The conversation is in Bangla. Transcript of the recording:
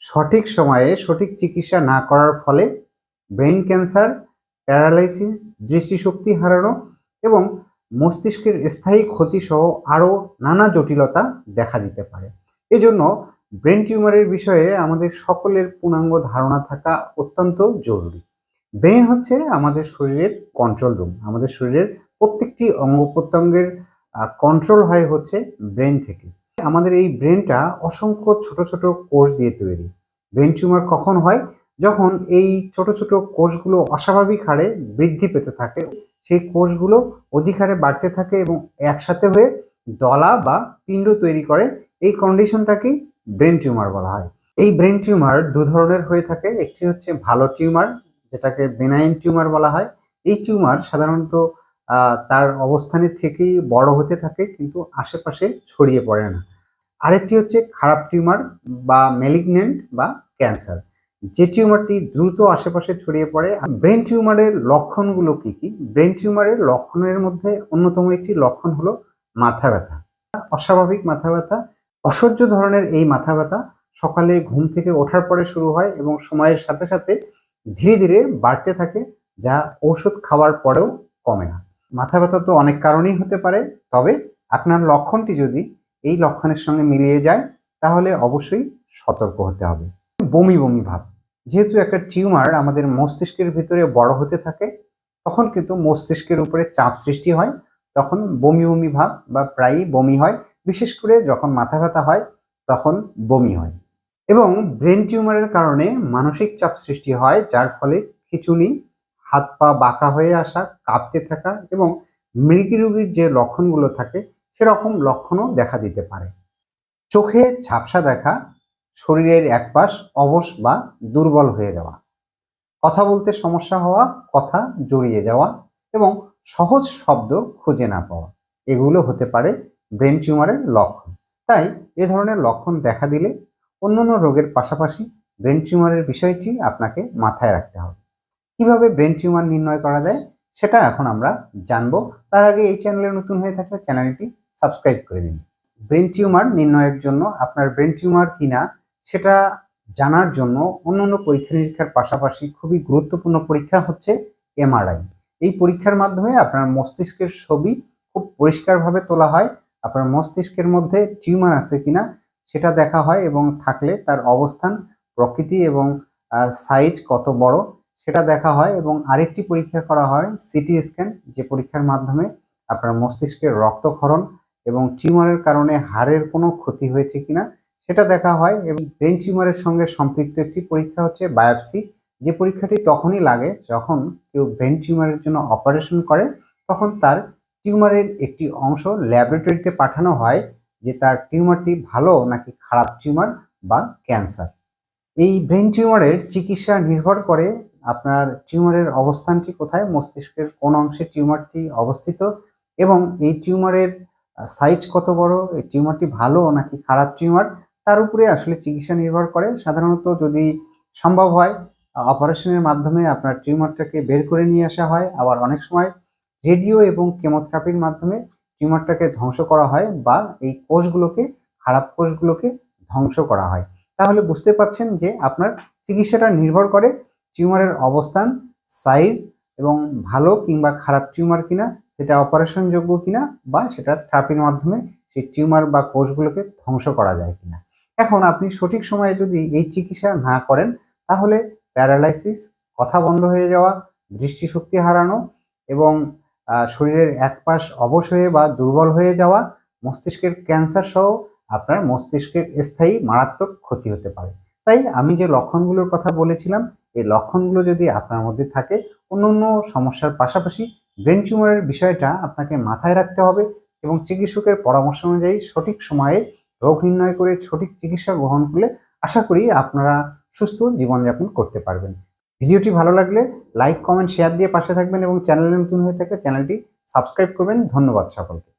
সঠিক সময়ে সঠিক চিকিৎসা না করার ফলে ব্রেন ক্যান্সার, প্যারালাইসিস, দৃষ্টিশক্তি হারানো এবং মস্তিষ্কের স্থায়ী ক্ষতি সহ আরও নানা জটিলতা দেখা দিতে পারে। এজন্য ব্রেন টিউমারের বিষয়ে আমাদের সকলের পূর্ণাঙ্গ ধারণা থাকা অত্যন্ত জরুরি। ব্রেন হচ্ছে আমাদের শরীরের কন্ট্রোল রুম। আমাদের শরীরের প্রত্যেকটি অঙ্গ প্রত্যঙ্গের কন্ট্রোল হয় হচ্ছে ব্রেন থেকে। আমাদের এই ব্রেনটা অসংখ্য ছোট ছোট কোষ দিয়ে তৈরি। ব্রেন টিউমার কখন হয়? যখন এই ছোট ছোট কোষগুলো অস্বাভাবিক হারে বৃদ্ধি পেতে থাকে, সেই কোষগুলো অধিক হারে বাড়তে থাকে এবং একসাথে হয়ে দলা বা পিণ্ড তৈরি করে, এই কন্ডিশনটাকেই ব্রেন টিউমার বলা হয়। এই ব্রেন টিউমার দু ধরনের হয়ে থাকে। একটি হচ্ছে ভালো টিউমার, যেটাকে বেনাইন টিউমার বলা হয়। এই টিউমার সাধারণত তার অবস্থানের থেকেই বড় হতে থাকে, কিন্তু আশেপাশে ছড়িয়ে পড়ে না। আরেকটি হচ্ছে খারাপ টিউমার বা ম্যালিগনেন্ট বা ক্যান্সার। যে টিউমারটি দ্রুত আশেপাশে ছড়িয়ে পড়ে ব্রেন টিউমারের লক্ষণগুলো কি কি? ব্রেন টিউমারের লক্ষণের মধ্যে অন্যতম একটি লক্ষণ হলো মাথা ব্যথা। অস্বাভাবিক মাথা ব্যথা, অসহ্য ধরনের এই মাথা ব্যথা সকালে ঘুম থেকে ওঠার পরে শুরু হয় এবং সময়ের সাথে সাথে ধীরে ধীরে বাড়তে থাকে, যা ঔষধ খাওয়ার পরেও কমে না। মাথা ব্যথা তো অনেক কারণেই হতে পারে, তবে আপনার লক্ষণটি যদি এই লক্ষণের সঙ্গে মিলিয়ে যায়, তাহলে অবশ্যই সতর্ক হতে হবে। বমি বমি ভাব। যেহেতু একটা টিউমার আমাদের মস্তিষ্কের ভিতরে বড় হতে থাকে, তখন কিন্তু মস্তিষ্কের উপরে চাপ সৃষ্টি হয়, তখন বমি বমি ভাব বা প্রায়ই বমি হয়। বিশেষ করে যখন মাথা ব্যথা হয়, তখন বমি হয়। এবং ব্রেন টিউমারের কারণে মানসিক চাপ সৃষ্টি হয়, যার ফলে খিচুনি, হাত পা বাঁকা হয়ে আসা, কাঁপতে থাকা এবং মৃগী রোগীর যে লক্ষণগুলো থাকে সেরকম লক্ষণও দেখা দিতে পারে। চোখে ঝাপসা দেখা, শরীরের এক পাশ অবশ বা দুর্বল হয়ে যাওয়া, কথা বলতে সমস্যা হওয়া, কথা জড়িয়ে যাওয়া এবং সহজ শব্দ খুঁজে না পাওয়া, এগুলো হতে পারে ব্রেন টিউমারের লক্ষণ। তাই এ ধরনের লক্ষণ দেখা দিলে অন্যান্য রোগের পাশাপাশি ব্রেন টিউমারের বিষয়টি আপনাকে মাথায় রাখতে হবে। কীভাবে ব্রেন টিউমার নির্ণয় করা যায় সেটা এখন আমরা জানব। তার আগে এই চ্যানেলে নতুন হয়ে থাকলে চ্যানেলটি সাবস্ক্রাইব করে নিন ব্রেন টিউমার নির্ণয়ের জন্য আপনার ব্রেন টিউমার কিনা সেটা জানার জন্য অন্যান্য পরীক্ষা নিরীক্ষার পাশাপাশি খুবই গুরুত্বপূর্ণ পরীক্ষা হচ্ছে এমআরআই। এই পরীক্ষার মাধ্যমে আপনার মস্তিষ্কের ছবি খুব পরিষ্কারভাবে তোলা হয়। আপনার মস্তিষ্কের মধ্যে টিউমার আছে কিনা সেটা দেখা হয় এবং থাকলে তার অবস্থান, প্রকৃতি এবং সাইজ কত বড় সেটা দেখা হয় এবং আরেকটি পরীক্ষা করা হয়, সিটি স্ক্যান, যে পরীক্ষার মাধ্যমে আপনার মস্তিষ্কের রক্তক্ষরণ এবং টিউমারের কারণে হাড়ের কোনো ক্ষতি হয়েছে কিনা সেটা দেখা হয় এবং ব্রেন টিউমারের সঙ্গে সম্পৃক্ত একটি পরীক্ষা হচ্ছে বায়োপসি। যে পরীক্ষাটি তখনই লাগে যখন কেউ ব্রেন টিউমারের জন্য অপারেশন করে, তখন তার টিউমারের একটি অংশ ল্যাবরেটরিতে পাঠানো হয় যে তার টিউমারটি ভালো নাকি খারাপ টিউমার বা ক্যান্সার। এই ব্রেন টিউমারের চিকিৎসা নির্ভর করে আপনার টিউমারের অবস্থানটি কোথায়, মস্তিষ্কের কোন অংশে টিউমারটি অবস্থিত এবং এই টিউমারের সাইজ কত বড়, এই টিউমারটি ভালো নাকি খারাপ টিউমার তার উপরে আসলে চিকিৎসা নির্ভর করে। সাধারণত যদি সম্ভব হয় অপারেশনের মাধ্যমে আপনার টিউমারটাকে বের করে নিয়ে আসা হয়। আবার অনেক সময় রেডিও এবং কেমোথেরাপির মাধ্যমে টিউমারটাকে ধ্বংস করা হয় বা এই কোষগুলোকে, খারাপ কোষগুলোকে ধ্বংস করা হয়। তাহলে বুঝতে পাচ্ছেন যে আপনার চিকিৎসাটা নির্ভর করে টিউমারের অবস্থান সাইজ এবং ভালো কিংবা খারাপ টিউমার কিনা সেটা অপারেশনযোগ্য কিনা বা সেটা থেরাপির মাধ্যমে সেই টিউমার বা কোষগুলোকে ধ্বংস করা যায় কিনা। এখন আপনি সঠিক সময়ে যদি এই চিকিৎসা না করেন, তাহলে প্যারালাইসিস কথা বন্ধ হয়ে যাওয়া, দৃষ্টিশক্তি হারানো এবং শরীরের এক পাশ অবশ হয়ে বা দুর্বল হয়ে যাওয়া, মস্তিষ্কের ক্যান্সার সহ আপনার মস্তিষ্কের স্থায়ী মারাত্মক ক্ষতি হতে পারে। তাই আমি যে লক্ষণগুলোর কথা বলেছিলাম, এই লক্ষণগুলো যদি আপনার মধ্যে থাকে অন্য অন্য সমস্যার পাশাপাশি ব্রেন টিউমারের বিষয়টা আপনাকে মাথায় রাখতে হবে এবং চিকিৎসকের পরামর্শ অনুযায়ী সঠিক সময়ে রোগ নির্ণয় করে সঠিক চিকিৎসা গ্রহণ করলে আশা করি আপনারা সুস্থ জীবনযাপন করতে পারবেন। ভিডিওটি ভালো লাগলে লাইক, কমেন্ট শেয়ার দিয়ে পাশে থাকবেন এবং চ্যানেলে নতুন হয়ে থাকলে চ্যানেলটি সাবস্ক্রাইব করবেন। ধন্যবাদ সকলকে।